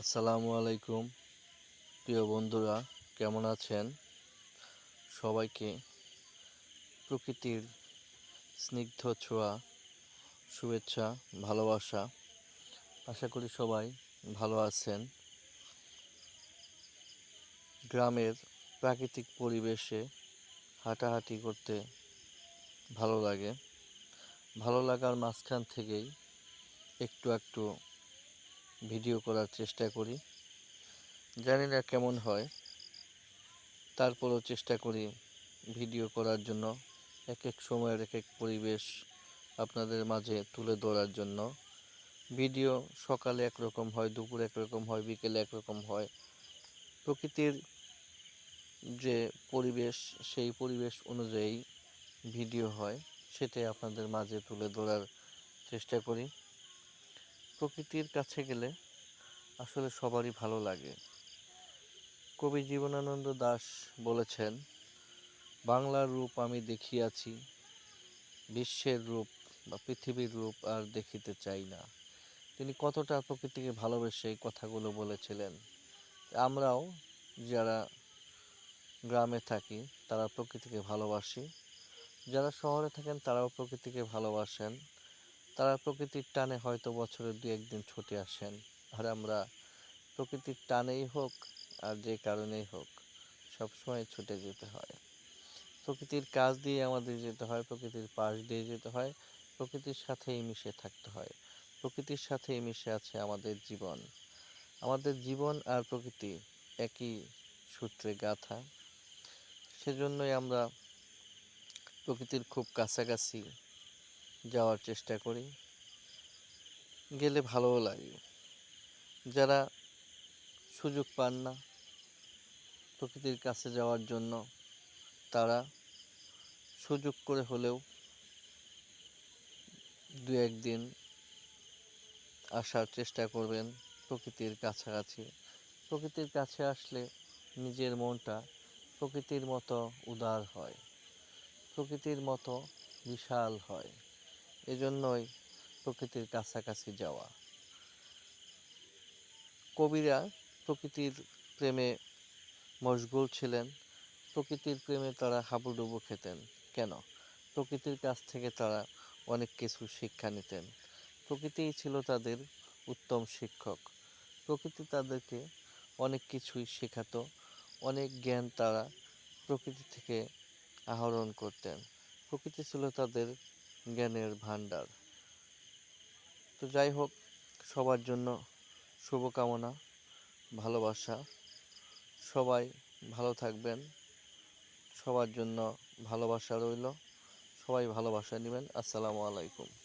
আসসালামু আলাইকুম, প্রিয় বন্ধুরা, কেমন আছেন? সবাইকে প্রকৃতির স্নিগ্ধ ছোঁয়া, শুভেচ্ছা, ভালোবাসা, আশা করি সবাই ভালো আছেন। গ্রামের প্রাকৃতিক পরিবেশে হাঁটাহাঁটি করতে ভালো লাগে। ভালো লাগার মাঝখান থেকেই একটু একটু ভিডিও করার চেষ্টা করি। জানি না কেমন হয়। তারপরও চেষ্টা করি ভিডিও করার জন্য। এক এক সময়ের এক এক পরিবেশ আপনাদের মাঝে তুলে ধরার জন্য। ভিডিও সকালে একরকম হয়, দুপুরে একরকম হয়, বিকেলে একরকম হয়। প্রকৃতির যে পরিবেশ, সেই পরিবেশ অনুযায়ী ভিডিও হয়, সেটাই আপনাদের মাঝে তুলে ধরার চেষ্টা করি। প্রকৃতির কাছে গেলে আসলে সবারই ভালো লাগে। কবি জীবনানন্দ দাশ বলেছেন, বাংলার রূপ আমি দেখিয়াছি, বিশ্বের রূপ বা পৃথিবীর রূপ আর দেখিতে চাই না। তিনি কতটা প্রকৃতিকে ভালোবেসে এই কথাগুলো বলেছিলেন। আমরাও যারা গ্রামে থাকি, তারা প্রকৃতিকে ভালোবাসি। যারা শহরে থাকেন, তারাও প্রকৃতিকে ভালোবাসেন। তারা প্রকৃতির টানে হয়তো বছরে দু একদিন ছুটে আসেন। আর আমরা প্রকৃতির টানেই হোক আর যে কারণেই হোক, সবসময় ছুটে যেতে হয়। প্রকৃতির কাজ দিয়ে আমাদের যেতে হয়, প্রকৃতির পাশ দিয়ে যেতে হয়, প্রকৃতির সাথেই মিশে থাকতে হয়। প্রকৃতির সাথেই মিশে আছে আমাদের জীবন। আমাদের জীবন আর প্রকৃতি একই সূত্রে গাথা। সেজন্যই আমরা প্রকৃতির খুব কাছাকাছি যাওয়ার চেষ্টা করি। গেলে ভালোও লাগে। যারা সুযোগ পান না প্রকৃতির কাছে যাওয়ার জন্য, তারা সুযোগ করে হলেও দু একদিন আসার চেষ্টা করবেন প্রকৃতির কাছাকাছি। প্রকৃতির কাছে আসলে নিজের মনটা প্রকৃতির মতো উদার হয়, প্রকৃতির মতো বিশাল হয়। এজন্যই প্রকৃতির কাছাকাছি যাওয়া। কবিরা প্রকৃতির প্রেমে মশগুল ছিলেন। প্রকৃতির প্রেমে তারা হাবুডুবু খেতেন। কেন? প্রকৃতির কাছ থেকে তারা অনেক কিছু শিক্ষা নিতেন। প্রকৃতিই ছিল তাদের উত্তম শিক্ষক। প্রকৃতি তাদেরকে অনেক কিছুই শেখাতো। অনেক জ্ঞান তারা প্রকৃতি থেকে আহরণ করতেন। প্রকৃতি ছিল তাদের জ্ঞানের ভাণ্ডার। তো যাই হোক, সবার জন্য শুভকামনা, ভালোবাসা। সবাই ভালো থাকবেন। সবার জন্য ভালোবাসা রইল। সবাই ভালোবাসা নেবেন। আসসালামু আলাইকুম।